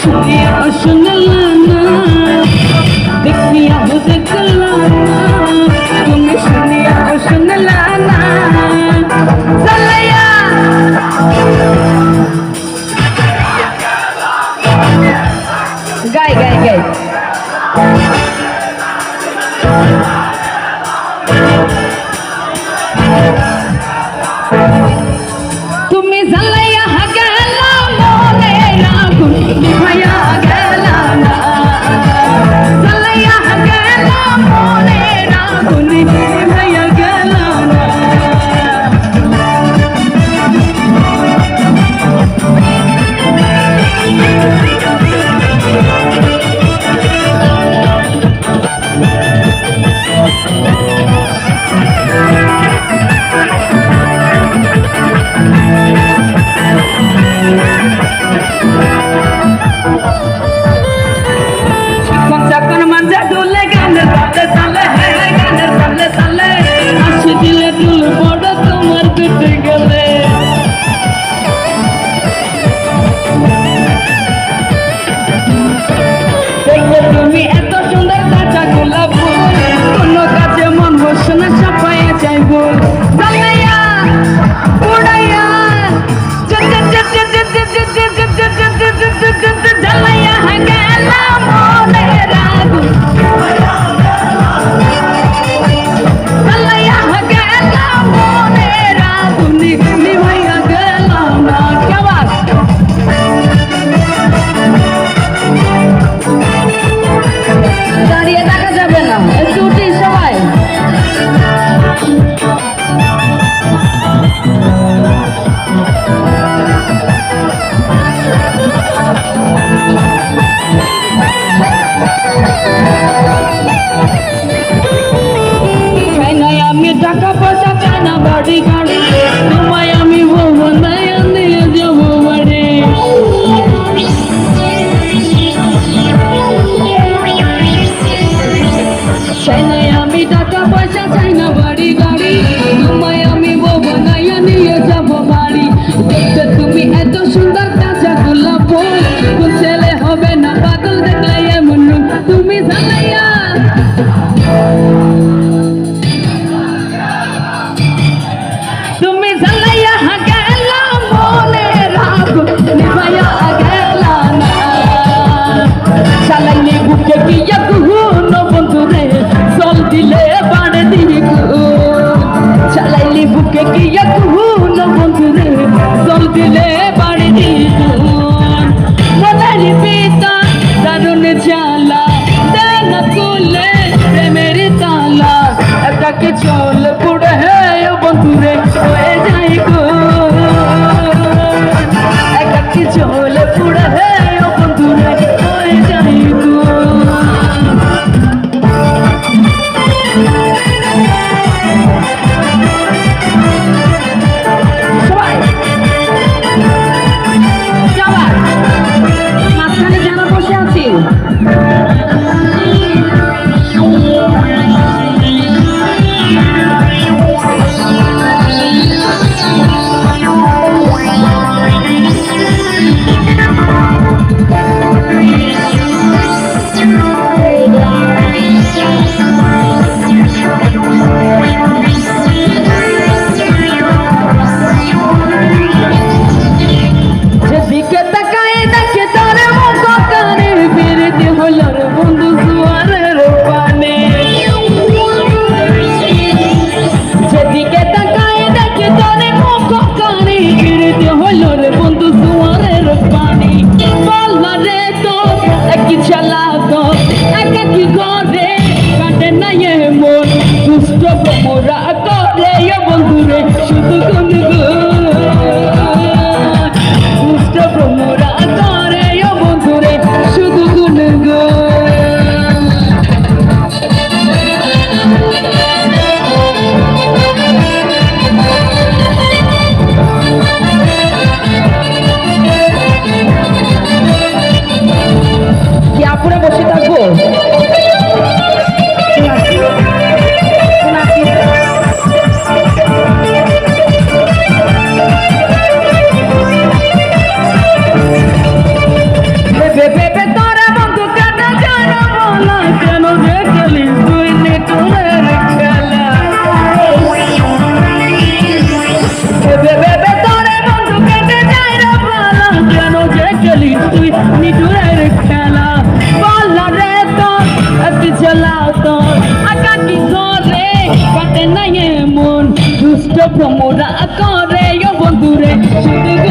শুকিয়া শুনলানা দেখিয়া হো দেখলানা তুমি শুনিয়া হো শুনলানা সালায়া গাই গাই গাই। 打断幻想。Brasil. করে বন্ধুরে শুধু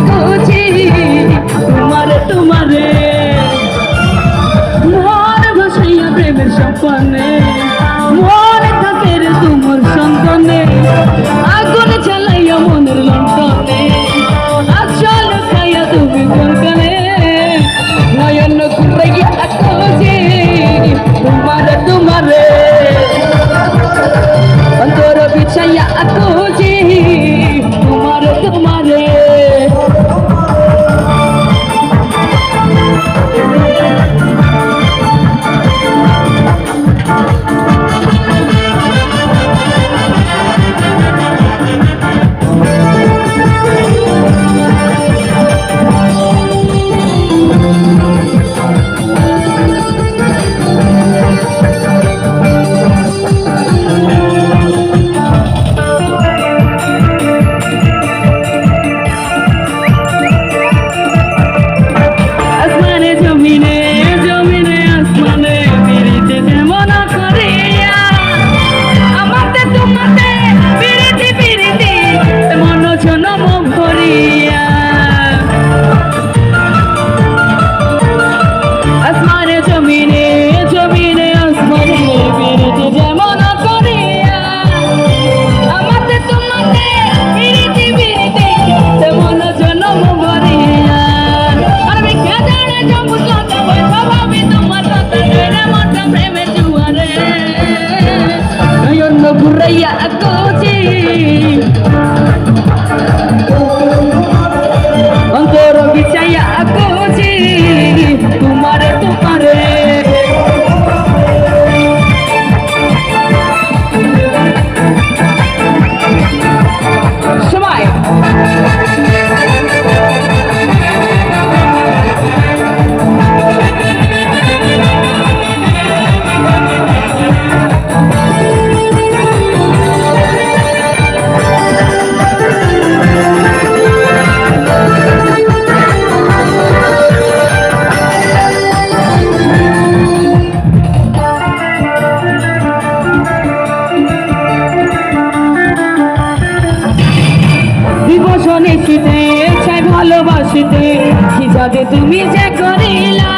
বিছাইয়া কি তুমি যে করিলা